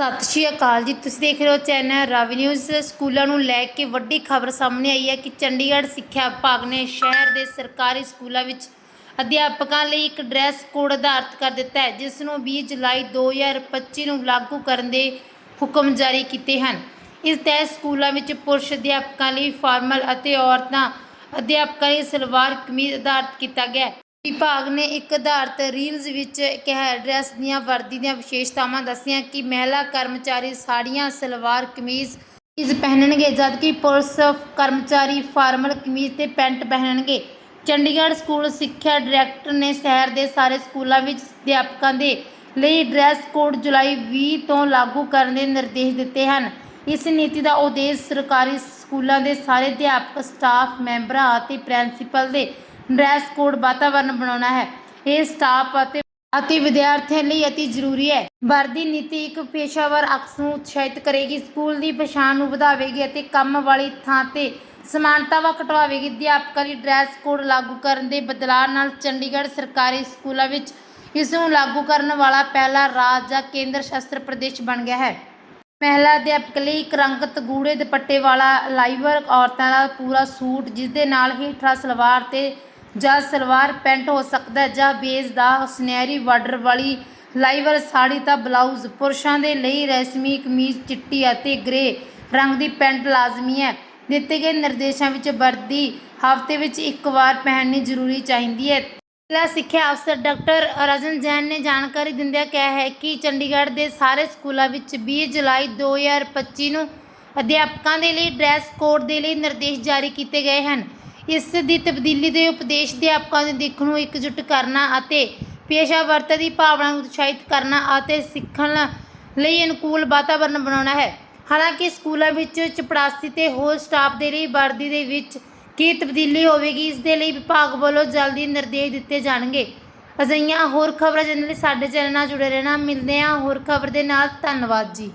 ਸਤਿ ਸ਼੍ਰੀ ਅਕਾਲ ਜੀ। ਤੁਸੀਂ ਦੇਖ ਰਹੇ ਹੋ ਚੈਨਲ ਰਵੀ ਨਿਊਜ਼। ਸਕੂਲਾਂ ਨੂੰ ਲੈ ਕੇ ਵੱਡੀ ਖਬਰ ਸਾਹਮਣੇ ਆਈ ਹੈ ਕਿ ਚੰਡੀਗੜ੍ਹ ਸਿੱਖਿਆ ਵਿਭਾਗ ਨੇ ਸ਼ਹਿਰ ਦੇ ਸਰਕਾਰੀ ਸਕੂਲਾਂ ਵਿੱਚ ਅਧਿਆਪਕਾਂ ਲਈ ਇੱਕ ਡਰੈਸ ਕੋਡ ਆਧਾਰਿਤ ਕਰ ਦਿੱਤਾ ਹੈ, ਜਿਸ ਨੂੰ 20 ਜੁਲਾਈ 2025 ਨੂੰ ਲਾਗੂ ਕਰਨ ਦੇ ਹੁਕਮ ਜਾਰੀ ਕੀਤੇ ਹਨ। ਇਸ ਤਹਿਤ ਸਕੂਲਾਂ ਵਿੱਚ ਪੁਰਸ਼ ਅਧਿਆਪਕਾਂ ਲਈ ਫਾਰਮਲ ਅਤੇ ਔਰਤਾਂ ਅਧਿਆਪਕਾਂ ਲਈ ਸਲਵਾਰ ਕਮੀਜ਼ ਆਧਾਰਿਤ ਕੀਤਾ ਗਿਆ ਵਿਭਾਗ ਨੇ ਇੱਕ ਆਧਾਰਿਤ ਰੀਲਜ਼ ਵਿੱਚ ਕਿਹਾ ਡਰੈਸ ਦੀਆਂ ਵਰਦੀ ਦੀਆਂ ਵਿਸ਼ੇਸ਼ਤਾਵਾਂ ਦੱਸੀਆਂ ਕਿ ਮਹਿਲਾ ਕਰਮਚਾਰੀ ਸਾੜੀਆਂ, ਸਲਵਾਰ ਕਮੀਜ਼ ਕਮੀਜ਼ ਪਹਿਨਣਗੇ, ਜਦਕਿ ਪੁਲਿਸ ਕਰਮਚਾਰੀ ਫਾਰਮਲ ਕਮੀਜ਼ ਤੇ ਪੈਂਟ ਪਹਿਨਣਗੇ। ਚੰਡੀਗੜ੍ਹ ਸਕੂਲ ਸਿੱਖਿਆ ਡਾਇਰੈਕਟਰ ਨੇ ਸ਼ਹਿਰ ਦੇ ਸਾਰੇ ਸਕੂਲਾਂ ਵਿੱਚ ਅਧਿਆਪਕਾਂ ਦੇ ਲਈ ਡਰੈਸ ਕੋਡ ਜੁਲਾਈ 20 ਤੋਂ ਲਾਗੂ ਕਰਨ ਦੇ ਨਿਰਦੇਸ਼ ਦਿੱਤੇ ਹਨ। ਇਸ ਨੀਤੀ ਦਾ ਉਦੇਸ਼ ਸਰਕਾਰੀ ਸਕੂਲਾਂ ਦੇ ਸਾਰੇ ਅਧਿਆਪਕ, ਸਟਾਫ, ਮੈਂਬਰਾਂ ਅਤੇ ਪ੍ਰਿੰਸੀਪਲ ਦੇ ਡਰੈਸ ਕੋਡ ਵਾਤਾਵਰਣ ਬਣਾਉਣਾ ਹੈ। ਇਹ ਸਟਾਫ ਅਤੇ ਅਤੇ ਵਿਦਿਆਰਥੀਆਂ ਲਈ ਅਤੀ ਜ਼ਰੂਰੀ ਹੈ। ਵਰਦੀ ਨੀਤੀ ਇੱਕ ਪੇਸ਼ਾਵਰ ਅਕਸ ਨੂੰ ਉਤਸ਼ਾਹਿਤ ਕਰੇਗੀ। ਸਕੂਲ ਦੀ ਪਛਾਣ ਨੂੰ ਵਧਾਵੇਗੀ ਅਤੇ ਕੰਮ ਵਾਲੀ ਥਾਂ ਤੇ ਸਮਾਨਤਾਵਾਂ ਘਟਵਾਵੇਗੀ। ਅਧਿਆਪਕਾਂ ਲਈ ਡਰੈਸ ਕੋਡ ਲਾਗੂ ਕਰਨ ਦੇ ਬਦਲਾਅ ਨਾਲ ਚੰਡੀਗੜ੍ਹ ਸਰਕਾਰੀ ਸਕੂਲਾਂ ਵਿੱਚ ਇਸ ਨੂੰ ਲਾਗੂ ਕਰਨ ਵਾਲਾ ਪਹਿਲਾ ਰਾਜ ਜਾਂ ਕੇਂਦਰ ਸ਼ਾਸਤ ਪ੍ਰਦੇਸ਼ ਬਣ ਗਿਆ ਹੈ। ਮਹਿਲਾ ਅਧਿਆਪਕ ਲਈ ਇੱਕ ਰੰਗਤ ਗੂੜੇ ਦੁਪੱਟੇ ਵਾਲਾ ਲਾਈਵਰ ਔਰਤਾਂ ਦਾ ਪੂਰਾ ਸੂਟ ਜਿਸ ਦੇ ਨਾਲ ਹੇਠਾਂ ਸਲਵਾਰ ਤੇ ਜਾਂ ਸਲਵਾਰ ਪੈਂਟ ਹੋ ਸਕਦਾ ਜਾਂ ਬੇਸ ਦਾ ਸੁਨਹਿਰੀ ਬਾਰਡਰ ਵਾਲੀ ਲਾਈਵਰ ਸਾੜੀ ਤਾਂ ਬਲਾਊਜ਼ ਪੁਰਸ਼ਾਂ ਦੇ ਲਈ ਰੈਸ਼ਮੀ ਕਮੀਜ਼, ਚਿੱਟੀ ਅਤੇ ਗ੍ਰੇ ਰੰਗ ਦੀ ਪੈਂਟ ਲਾਜ਼ਮੀ ਹੈ। ਦਿੱਤੇ ਗਏ ਨਿਰਦੇਸ਼ਾਂ ਵਿੱਚ ਵਰਦੀ ਹਫ਼ਤੇ ਵਿੱਚ ਇੱਕ ਵਾਰ ਪਹਿਨਣੀ ਜ਼ਰੂਰੀ ਚਾਹੀਦੀ ਹੈ। ਜ਼ਿਲ੍ਹਾ ਸਿੱਖਿਆ ਅਫਸਰ ਡਾਕਟਰ ਰਜਨ ਜੈਨ ਨੇ ਜਾਣਕਾਰੀ ਦਿੰਦਿਆਂ ਕਿਹਾ ਹੈ ਕਿ ਚੰਡੀਗੜ੍ਹ ਦੇ ਸਾਰੇ ਸਕੂਲਾਂ ਵਿੱਚ 20 ਜੁਲਾਈ 2025 ਨੂੰ ਅਧਿਆਪਕਾਂ ਦੇ ਲਈ ਡਰੈਸ ਕੋਡ ਦੇ ਲਈ ਨਿਰਦੇਸ਼ ਜਾਰੀ ਕੀਤੇ ਗਏ ਹਨ। ਇਸ ਦੀ ਤਬਦੀਲੀ ਦੇ ਉਪਦੇਸ਼ ਅਧਿਆਪਕਾਂ ਦੇ ਦਿੱਖ ਨੂੰ ਇਕਜੁੱਟ ਕਰਨਾ ਅਤੇ ਪੇਸ਼ਾਵਰਤਾ ਦੀ ਭਾਵਨਾ ਨੂੰ ਉਤਸ਼ਾਹਿਤ ਕਰਨਾ ਅਤੇ ਸਿੱਖਣ ਲਈ ਅਨੁਕੂਲ ਵਾਤਾਵਰਣ ਬਣਾਉਣਾ ਹੈ। ਹਾਲਾਂਕਿ ਸਕੂਲਾਂ ਵਿੱਚ ਚਪੜਾਸੀ ਤੇ ਹੋਰ ਸਟਾਫ ਦੇ ਲਈ ਵਰਦੀ ਦੇ ਵਿੱਚ ਕੀ ਤਬਦੀਲੀ ਹੋਵੇਗੀ, ਇਸ ਦੇ ਲਈ ਵਿਭਾਗ ਵੱਲੋਂ ਜਲਦੀ ਨਿਰਦੇਸ਼ ਦਿੱਤੇ ਜਾਣਗੇ। ਅਜਿਹੀਆਂ ਹੋਰ ਖਬਰਾਂ ਜਾਣਨ ਲਈ ਸਾਡੇ ਚੈਨਲ ਨਾਲ ਜੁੜੇ ਰਹਿਣਾ। ਮਿਲਦੇ ਹਾਂ ਹੋਰ ਖਬਰ ਦੇ ਨਾਲ। ਧੰਨਵਾਦ ਜੀ।